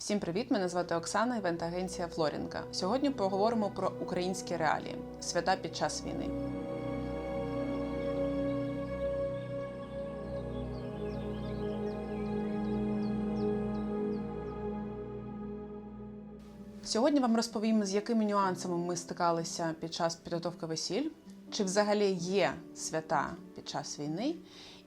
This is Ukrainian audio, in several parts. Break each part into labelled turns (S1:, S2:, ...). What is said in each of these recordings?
S1: Всім привіт! Мене звати Оксана, івент-агенція Флорінка. Сьогодні поговоримо про українські реалії свята під час війни. Сьогодні вам розповім, з якими нюансами ми стикалися під час підготовки весіль, чи взагалі є свята під час війни,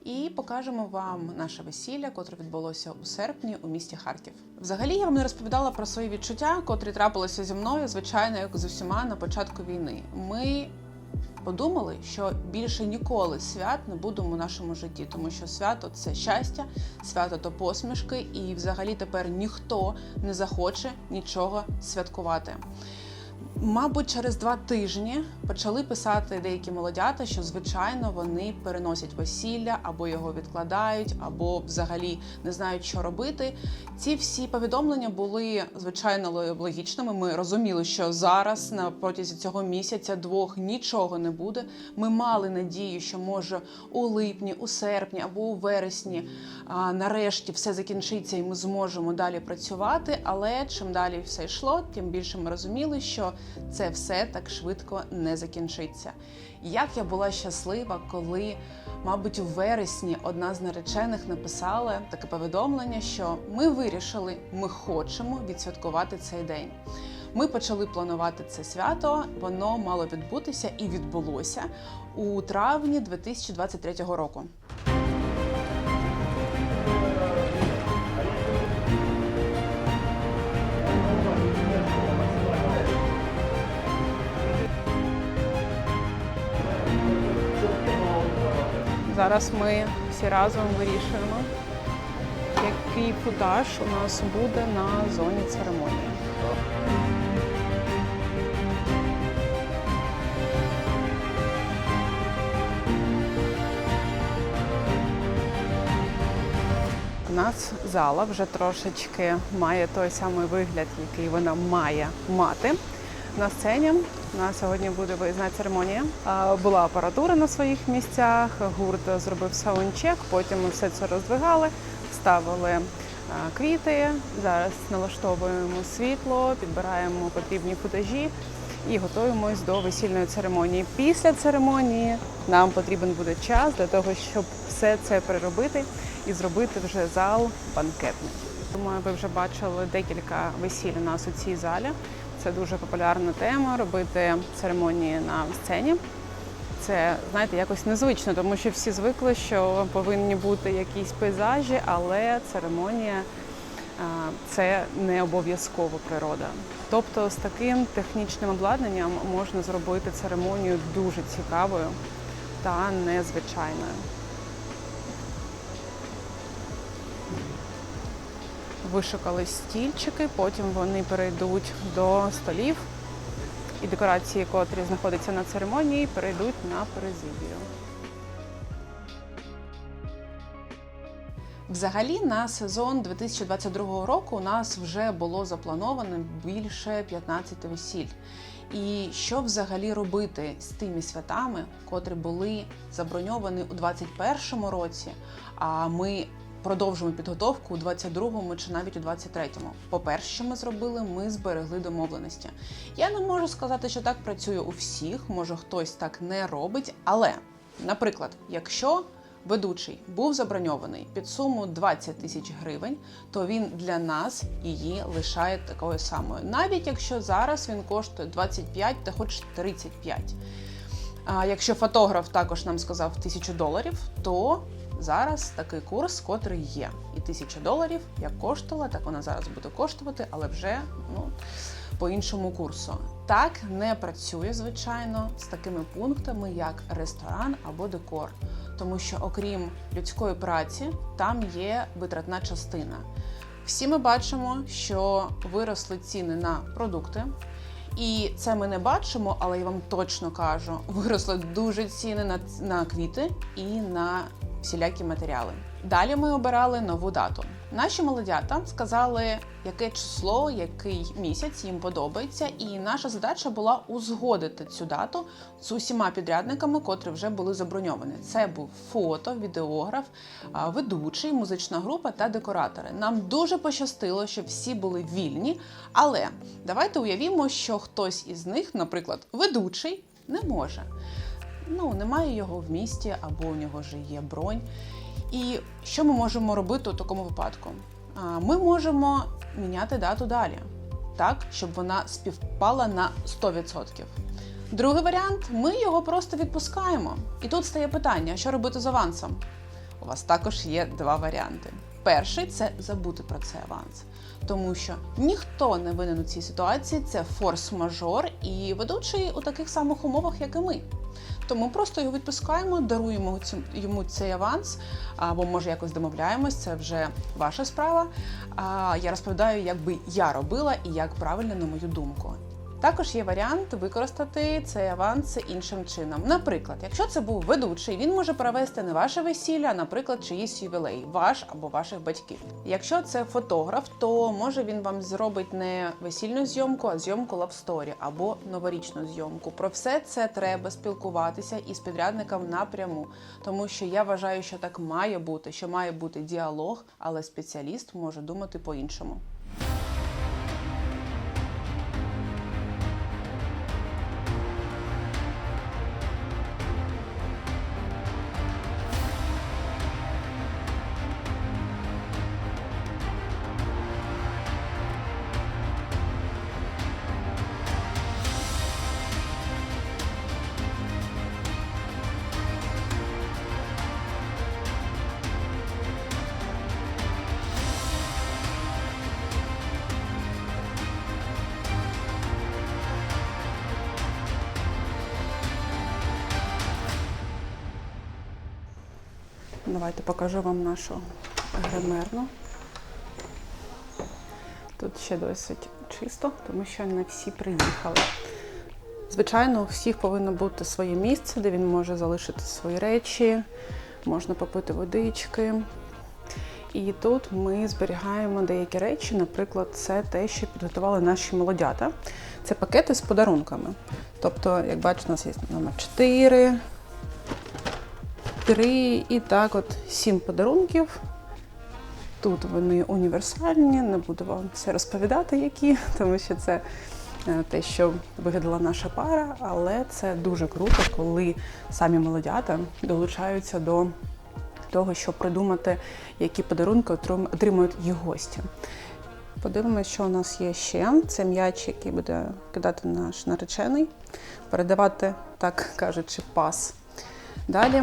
S1: і покажемо вам наше весілля, котре відбулося у серпні у місті Харків. Взагалі я вам не розповідала про свої відчуття, котрі трапилися зі мною, звичайно, як з усіма на початку війни. Ми подумали, що більше ніколи свят не будемо у нашому житті, тому що свято це щастя, свято то посмішки, і взагалі тепер ніхто не захоче нічого святкувати. Мабуть, через два тижні почали писати деякі молодята, що звичайно вони переносять весілля або його відкладають, або взагалі не знають, що робити. Ці всі повідомлення були звичайно логічними. Ми розуміли, що зараз на протязі цього місяця двох нічого не буде. Ми мали надію, що може у липні, у серпні або у вересні а, нарешті все закінчиться, і ми зможемо далі працювати. Але чим далі все йшло, тим більше ми розуміли, що це все так швидко не закінчиться. Як я була щаслива, коли, мабуть, у вересні одна з наречених написала таке повідомлення, що ми вирішили, ми хочемо відсвяткувати цей день. Ми почали планувати це свято. Воно мало відбутися і відбулося у травні 2023 року. Зараз ми всі разом вирішуємо, який футаж у нас буде на зоні церемонії. У нас зала вже трошечки має той самий вигляд, який вона має мати. На сцені у нас сьогодні буде виїзна церемонія. Була апаратура на своїх місцях, гурт зробив саундчек, потім ми все це роздвигали, ставили квіти. Зараз налаштовуємо світло, підбираємо потрібні футажі і готуємось до весільної церемонії. Після церемонії нам потрібен буде час для того, щоб все це переробити і зробити вже зал банкетний. Думаю, ви вже бачили декілька весіль у нас у цій залі. Це дуже популярна тема робити церемонії на сцені. Це знаєте, якось незвично, тому що всі звикли, що повинні бути якісь пейзажі, але церемонія це не обов'язково природа. Тобто з таким технічним обладнанням можна зробити церемонію дуже цікавою та незвичайною. Вишукали стільчики, потім вони перейдуть до столів, і декорації, котрі знаходяться на церемонії, перейдуть на президію. Взагалі на сезон 2022 року у нас вже було заплановано більше 15 весіль. І що взагалі робити з тими святами, котрі були заброньовані у 2021 році, а ми продовжуємо підготовку у 22-му чи навіть у 23-му. По-перше, що ми зробили, ми зберегли домовленості. Я не можу сказати, що так працює у всіх, може хтось так не робить, але, наприклад, якщо ведучий був заброньований під суму 20 тисяч гривень, то він для нас її лишає такою самою, навіть якщо зараз він коштує 25 та хоч 35. А якщо фотограф також нам сказав тисячу доларів, то зараз такий курс, котрий є. І тисяча доларів як коштувала, так вона зараз буде коштувати, але вже ну, по іншому курсу. Так не працює, звичайно, з такими пунктами, як ресторан або декор. Тому що, окрім людської праці, там є витратна частина. Всі ми бачимо, що виросли ціни на продукти. І це ми не бачимо, але я вам точно кажу, виросли дуже ціни на, на квіти і на всілякі матеріали. Далі ми обирали нову дату. Наші молодята сказали, яке число, який місяць їм подобається, і наша задача була узгодити цю дату з усіма підрядниками, котрі вже були заброньовані. Це був фото, відеограф, ведучий, музична група та декоратори. Нам дуже пощастило, що всі були вільні, але давайте уявімо, що хтось із них, наприклад, ведучий, не може. Ну, немає його в місті, або у нього вже є бронь. І що ми можемо робити у такому випадку? Ми можемо міняти дату далі, так, щоб вона співпала на 100%. Другий варіант ми його просто відпускаємо. І тут стає питання: що робити з авансом? У вас також є два варіанти. Перший це забути про цей аванс, тому що ніхто не винен у цій ситуації, це форс-мажор, і ведучий у таких самих умовах, як і ми. Тому просто його відпускаємо, даруємо цю- йому цей аванс, або може якось домовляємось, це вже ваша справа. А я розповідаю, як би я робила і як правильно, на мою думку. Також є варіант використати цей аванс іншим чином. Наприклад, якщо це був ведучий, він може провести не ваше весілля, а, наприклад, чиїсь ювілей, ваш або ваших батьків. Якщо це фотограф, то може він вам зробить не весільну зйомку, а зйомку лавсторі або новорічну зйомку. Про все це треба спілкуватися із підрядником напряму, тому що я вважаю, що так має бути, що має бути діалог, але спеціаліст може думати по-іншому. Давайте покажу вам нашу гримерну. Тут ще досить чисто, тому що не всі приїхали. Звичайно, у всіх повинно бути своє місце, де він може залишити свої речі, можна попити водички. І тут ми зберігаємо деякі речі. Наприклад, це те, що підготували наші молодята. Це пакети з подарунками. Тобто, як бачите, у нас є номер 4, три і так от сім подарунків. Тут вони універсальні, не буду вам все розповідати, які, тому що це е, те, що вигадала наша пара, але це дуже круто, коли самі молодята долучаються до того, щоб придумати, які подарунки отримують їх гості. Подивимося, що у нас є ще. Це м'яч, який буде кидати наш наречений, передавати, так кажучи, пас. Далі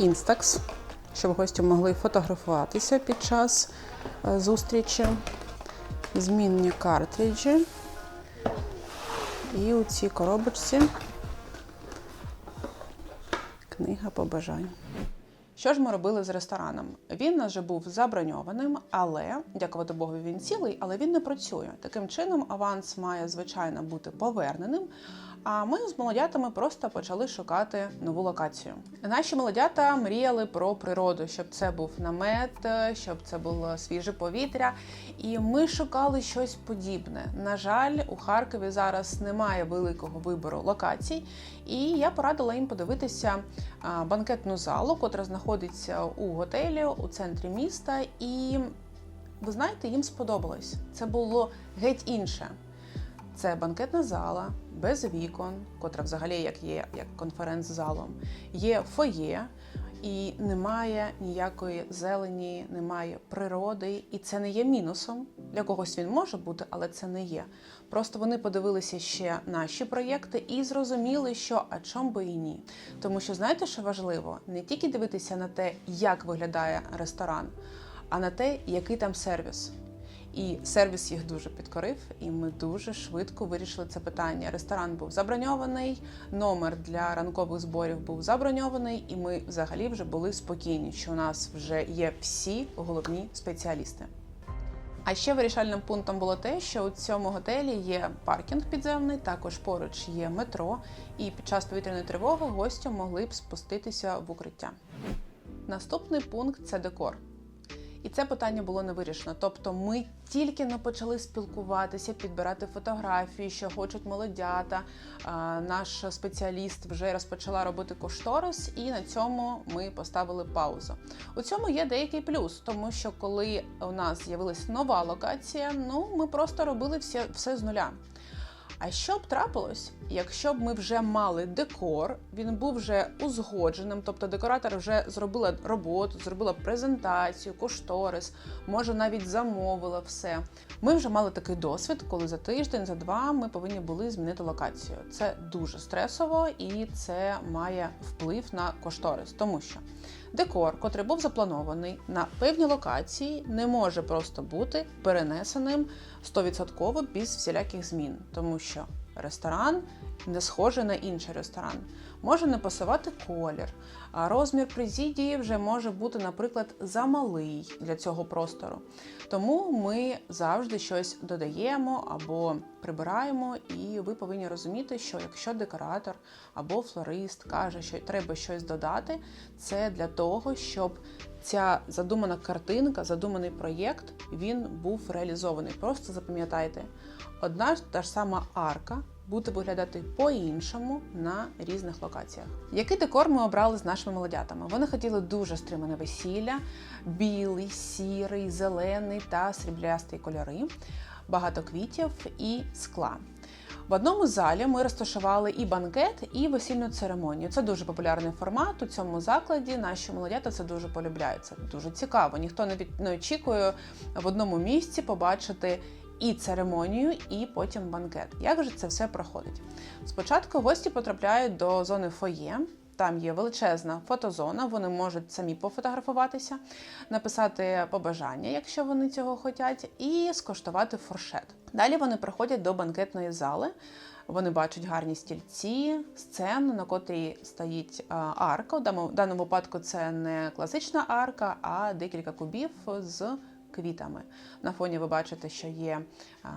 S1: Instax, щоб гості могли фотографуватися під час е, зустрічі. Змінні картриджі. І у цій коробочці книга побажань. Що ж ми робили з рестораном? Він нас вже був заброньованим, але дякувати Богу, він цілий, але він не працює. Таким чином, аванс має звичайно бути поверненим. А ми з молодятами просто почали шукати нову локацію. Наші молодята мріяли про природу, щоб це був намет, щоб це було свіже повітря. І ми шукали щось подібне. На жаль, у Харкові зараз немає великого вибору локацій, і я порадила їм подивитися банкетну залу, котра знаходиться у готелі у центрі міста. І ви знаєте, їм сподобалось. Це було геть інше. Це банкетна зала без вікон, котра взагалі як є як конференц-залом. Є фоє, і немає ніякої зелені, немає природи, і це не є мінусом. Для когось він може бути, але це не є. Просто вони подивилися ще наші проєкти і зрозуміли, що а чом би і ні. Тому що знаєте, що важливо? Не тільки дивитися на те, як виглядає ресторан, а на те, який там сервіс. І сервіс їх дуже підкорив, і ми дуже швидко вирішили це питання. Ресторан був заброньований, номер для ранкових зборів був заброньований, і ми взагалі вже були спокійні, що у нас вже є всі головні спеціалісти. А ще вирішальним пунктом було те, що у цьому готелі є паркінг підземний, також поруч є метро, і під час повітряної тривоги гості могли б спуститися в укриття. Наступний пункт це декор. І це питання було не вирішено. Тобто ми тільки не почали спілкуватися, підбирати фотографії, що хочуть молодята. Наш спеціаліст вже розпочала робити кошторис, і на цьому ми поставили паузу. У цьому є деякий плюс, тому що коли у нас з'явилась нова локація, ну ми просто робили все, все з нуля. А що б трапилось, якщо б ми вже мали декор, він був вже узгодженим, тобто декоратор вже зробила роботу, зробила презентацію, кошторис, може навіть замовила все. Ми вже мали такий досвід, коли за тиждень, за два ми повинні були змінити локацію. Це дуже стресово і це має вплив на кошторис, тому що декор, котрий був запланований на певні локації, не може просто бути перенесеним 100% без всіляких змін, тому що ресторан не схожий на інший ресторан. Може не пасувати колір, а розмір президії вже може бути, наприклад, замалий для цього простору. Тому ми завжди щось додаємо або прибираємо, і ви повинні розуміти, що якщо декоратор або флорист каже, що треба щось додати, це для того, щоб ця задумана картинка, задуманий проєкт, він був реалізований. Просто запам'ятайте, одна та ж сама арка буде виглядати по-іншому на різних локаціях. Який декор ми обрали з нашими молодятами? Вони хотіли дуже стримане весілля, білий, сірий, зелений та сріблястий кольори, багато квітів і скла. В одному залі ми розташували і банкет, і весільну церемонію. Це дуже популярний формат у цьому закладі. Наші молодята це дуже полюбляють. Це дуже цікаво. Ніхто не від- не очікує в одному місці побачити і церемонію, і потім банкет. Як же це все проходить? Спочатку гості потрапляють до зони фоє. Там є величезна фотозона, вони можуть самі пофотографуватися, написати побажання, якщо вони цього хочуть, і скоштувати фуршет. Далі вони приходять до банкетної зали. Вони бачать гарні стільці, сцену, на котрій стоїть арка. У даному випадку це не класична арка, а декілька кубів з квітами. На фоні ви бачите, що є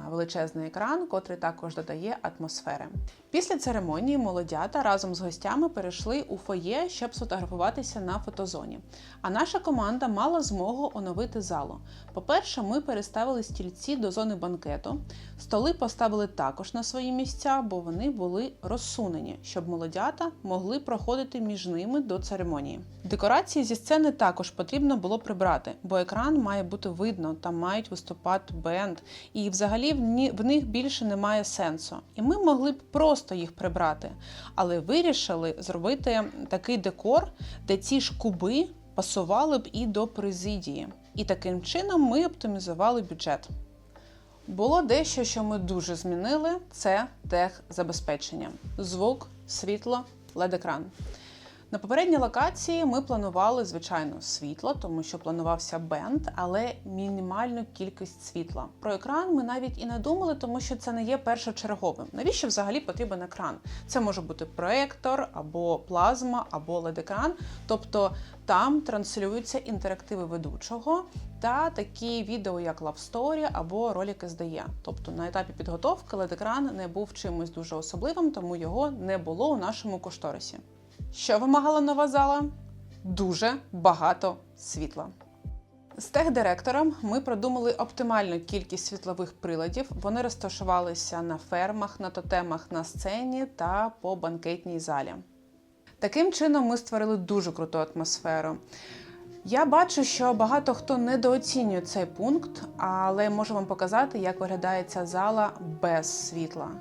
S1: величезний екран, котрий також додає атмосфери. Після церемонії молодята разом з гостями перейшли у фоє, щоб сфотографуватися на фотозоні. А наша команда мала змогу оновити залу. По-перше, ми переставили стільці до зони банкету, столи поставили також на свої місця, бо вони були розсунені, щоб молодята могли проходити між ними до церемонії. Декорації зі сцени також потрібно було прибрати, бо екран має бути видно, там мають виступати бенд, і взагалі в них більше немає сенсу. І ми могли б просто їх прибрати, але вирішили зробити такий декор, де ці ж куби пасували б і до президії. І таким чином ми оптимізували бюджет. Було дещо, що ми дуже змінили: це техзабезпечення, звук, світло, LED-екран. На попередній локації ми планували, звичайно, світло, тому що планувався бенд, але мінімальну кількість світла. Про екран ми навіть і не думали, тому що це не є першочерговим. Навіщо взагалі потрібен екран? Це може бути проектор або плазма, або LED-екран. Тобто там транслюються інтерактиви ведучого та такі відео, як Love Story або ролики з DE. Тобто на етапі підготовки LED-екран не був чимось дуже особливим, тому його не було у нашому кошторисі. Що вимагала нова зала? Дуже багато світла. З техдиректором ми продумали оптимальну кількість світлових приладів. Вони розташувалися на фермах, на тотемах на сцені та по банкетній залі. Таким чином ми створили дуже круту атмосферу. Я бачу, що багато хто недооцінює цей пункт, але можу вам показати, як виглядає ця зала без світла.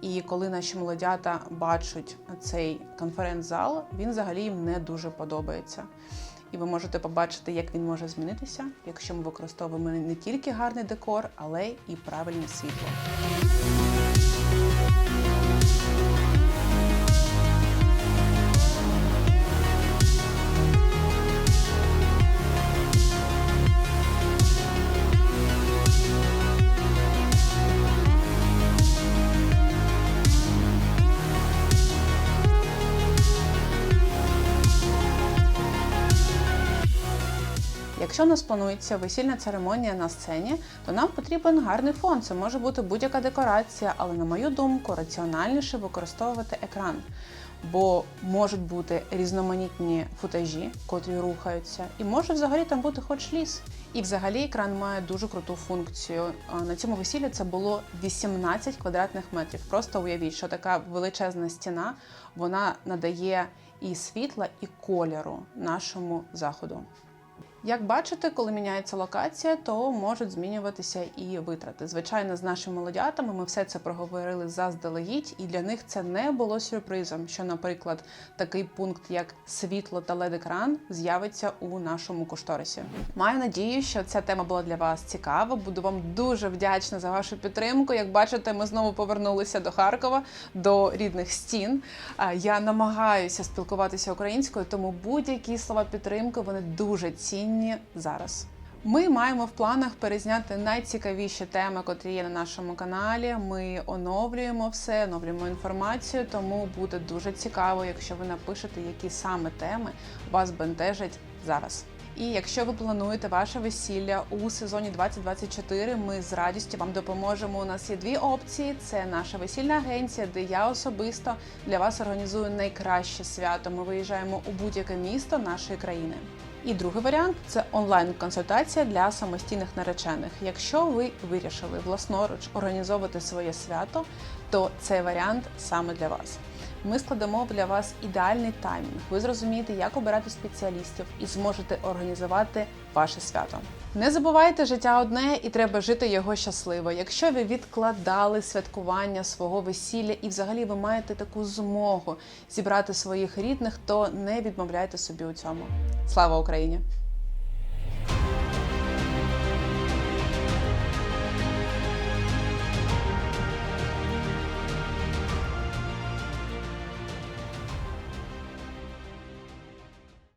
S1: І коли наші молодята бачать цей конференц-зал, він взагалі їм не дуже подобається. І ви можете побачити, як він може змінитися, якщо ми використовуємо не тільки гарний декор, але і правильне світло. Якщо у нас планується весільна церемонія на сцені, то нам потрібен гарний фон. Це може бути будь-яка декорація, але на мою думку, раціональніше використовувати екран. бо можуть бути різноманітні футажі, котрі рухаються, і може взагалі там бути хоч ліс. І взагалі екран має дуже круту функцію. На цьому весіллі це було 18 квадратних метрів. Просто уявіть, що така величезна стіна вона надає і світла, і кольору нашому заходу. Як бачите, коли міняється локація, то можуть змінюватися і витрати. Звичайно, з нашими молодятами ми все це проговорили заздалегідь, і для них це не було сюрпризом, що, наприклад, такий пункт, як світло та LED-екран, з'явиться у нашому кошторисі. Маю надію, що ця тема була для вас цікава. Буду вам дуже вдячна за вашу підтримку. Як бачите, ми знову повернулися до Харкова, до рідних стін. Я намагаюся спілкуватися українською, тому будь-які слова підтримки вони дуже цінні зараз. Ми маємо в планах перезняти найцікавіші теми, котрі є на нашому каналі. Ми оновлюємо все, оновлюємо інформацію, тому буде дуже цікаво, якщо ви напишете, які саме теми вас бентежать зараз. І якщо ви плануєте ваше весілля у сезоні 2024, ми з радістю вам допоможемо. У нас є дві опції: це наша весільна агенція, де я особисто для вас організую найкраще свято. Ми виїжджаємо у будь-яке місто нашої країни. І другий варіант це онлайн-консультація для самостійних наречених. Якщо ви вирішили власноруч організовувати своє свято, то цей варіант саме для вас. Ми складемо для вас ідеальний таймінг. Ви зрозумієте, як обирати спеціалістів і зможете організувати ваше свято. Не забувайте, життя одне і треба жити його щасливо. Якщо ви відкладали святкування свого весілля і взагалі ви маєте таку змогу зібрати своїх рідних, то не відмовляйте собі у цьому. Слава Україні!